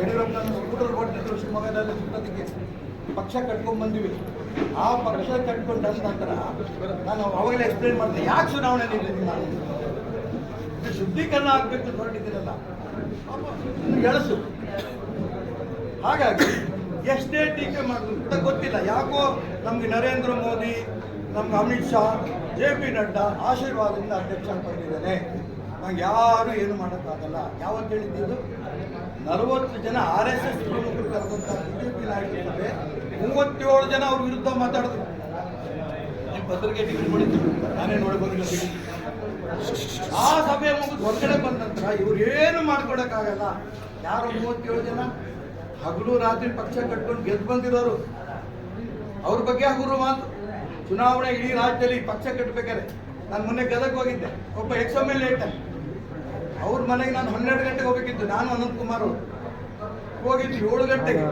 ಯಡಿಯೂರಪ್ಪನ scooter ಕೊಟ್ಟಿದ್ದು ಶಿವಮೊಗ್ಗದಲ್ಲಿ ಸುತ್ತೋದಕ್ಕೆ ಪಕ್ಷ ಕಟ್ಕೊಂಡ್ ಬಂದಿವಿ. ಆ ಪಕ್ಷ ಕಟ್ಕೊಂಡು ನಂತರ ನಾನು ಅವಾಗಲೇ ಎಕ್ಸ್ಪ್ಲೇನ್ ಮಾಡಿದೆ, ಯಾಕೆ ಚುನಾವಣೆ ನಿಂತಿದ್ದೀನಿ ನಾನು? ಶುದ್ಧೀಕರಣ ಆಗಬೇಕು ಅಂತ ಎಳಸು. ಹಾಗಾಗಿ ಎಷ್ಟೇ ಟೀಕೆ ಮಾಡಿದ್ರು ಅಂತ ಗೊತ್ತಿಲ್ಲ. ಯಾಕೋ ನಮ್ಗೆ ನರೇಂದ್ರ ಮೋದಿ, ನಮ್ಗೆ ಅಮಿತ್ ಶಾ, ಜೆ ಪಿ ನಡ್ಡಾ ಆಶೀರ್ವಾದದಿಂದ ಅಧ್ಯಕ್ಷ ಪಡೆದಿದ್ದಾನೆ ನಂಗೆ ಯಾರು ಏನು ಮಾಡೋಕ್ಕಾಗಲ್ಲ. ಯಾವತ್ತು ಹೇಳಿದ್ದು? ನಲವತ್ತು ಜನ ಆರ್ ಎಸ್ ಎಸ್ ಪ್ರಮುಖರು ಕರೆದಂಥ ಬಿಜೆಪಿ ನಾಯಕರಿದ್ದಾರೆ ಮೂವತ್ತೇಳು ಜನ ಅವ್ರ ವಿರುದ್ಧ ಮಾತಾಡಿದ್ರು. ನಿಮ್ಮ ಪತ್ರಿಕೆ ಟಿಕೆಟ್ ಮಾಡಿದ್ರು. ನಾನೇ ನೋಡ್ಬೋದಿಲ್ಲ ಆ ಸಭೆ ಮುಗಿದು ಹೊರಗಡೆ ಬಂದ ನಂತರ ಇವ್ರು ಏನು ಮಾಡ್ಕೊಡಕ್ಕಾಗಲ್ಲ. ಯಾರು ಮೂವತ್ತೇಳು ಜನ? ಹಗಲು ರಾತ್ರಿ ಪಕ್ಷ ಕಟ್ಕೊಂಡು ಗೆದ್ದು ಬಂದಿರೋರು. ಅವ್ರ ಬಗ್ಗೆ ಹಗುರು ಮಾತು. ಚುನಾವಣೆ ಇಡೀ ರಾಜ್ಯದಲ್ಲಿ ಪಕ್ಷ ಕಟ್ಟಬೇಕಾದ್ರೆ ನಾನು ಮೊನ್ನೆ ಗದಗ ಹೋಗಿದ್ದೆ. ಒಬ್ಬ ಎಕ್ಸ್ ಎಂ ಎಲ್ ಏಟ ಅವ್ರ ಮನೆಗೆ ನಾನು ಹನ್ನೆರಡು ಗಂಟೆಗೆ ಹೋಗ್ಬೇಕಿತ್ತು. ನಾನು ಅನಂತ್ ಕುಮಾರ್ ಅವರು. ಹೋಗಿದ್ದು ಏಳು ಗಂಟೆಗೆ.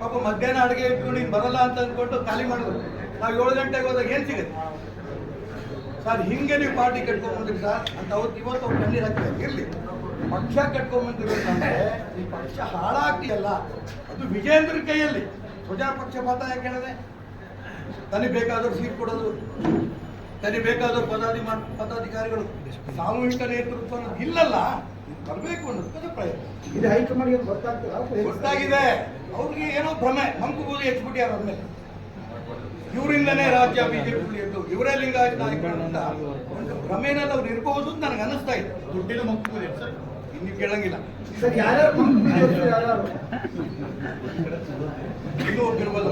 ಪಾಪ ಮಧ್ಯಾಹ್ನ ಅಡುಗೆ ಇಟ್ಕೊಂಡು ನೀನು ಬರಲ್ಲ ಅಂತ ಅಂದ್ಕೊಂಡು ಖಾಲಿ ಮಾಡಿದ್ರು. ನಾವು ಏಳು ಗಂಟೆಗೆ ಹೋದಾಗ ಏನು ಸಿಗುತ್ತೆ? ಸರ್, ಹಿಂಗೆ ನೀವು ಪಾರ್ಟಿ ಕಟ್ಕೊಂಡ್ಬಂದ್ರಿ ಸರ್ ಅಂತ ಅವತ್ತು ಇವತ್ತು ಅವ್ರು ಕಣ್ಣೀರು ಹಾಕ್ತಾರೆ ಇರಲಿ. ಪಕ್ಷ ಕಟ್ಕೊಂಡ್ಬಂದಿರೋದಂದ್ರೆ ಈ ಪಕ್ಷ ಹಾಳಾಗ್ತಿಯಲ್ಲ ಅದು ವಿಜೇಂದ್ರ ಕೈಯಲ್ಲಿ. ಪ್ರಜಾಪಕ್ಷ ಪಕ್ಷಪಾತ ಯಾಕೆ ಹೇಳಿದೆ? ತನಗೆ ಬೇಕಾದವ್ರು ಸೀಟ್ ಕೊಡೋದು. ತನಗೆ ಬೇಕಾದ ಪದಾಧಿ ಪದಾಧಿಕಾರಿಗಳು. ಸಾಮೂಹಿಕ ನೇತೃತ್ವ ಇಲ್ಲಲ್ಲ ಬರಬೇಕು ಅನ್ನೋದು ಪ್ರಯತ್ನ ಇದು ಹೈಕಮಾಂಡ್ಗೆ ಗೊತ್ತಾಗ್ತದೆ. ಗೊತ್ತಾಗಿದೆ. ಅವ್ರಿಗೆ ಏನೋ ಭ್ರಮೆ. ಮಂಕುಬೂದಿ ಹೆಚ್ಚಿಬಿಟ್ಟಾರ ಅದ್ಮೇಲೆ. ಇವರಿಂದನೇ ರಾಜ್ಯ ಬಿಜೆಪಿ ಉಳಿಯೋದು ಇವರೇ ಲಿಂಗಾಯತ ನಾಯಕರು ಅಂತ ಒಂದು ಭ್ರಮೆನಲ್ಲಿ ಅವ್ರು ಇರಬಹುದು ಅಂತ ನನಗೆ ಅನಿಸ್ತಾ ಇದೆ. ದುಡ್ಡಿನ ಮಂಕುಬೂದಿ ಸರ್. ಇನ್ನು ಕೇಳಂಗಿಲ್ಲ. ಸರ್ ಯಾರ್ಯಾರು ಇನ್ನೂ ಒಬ್ಬಿರ್ಬೋದು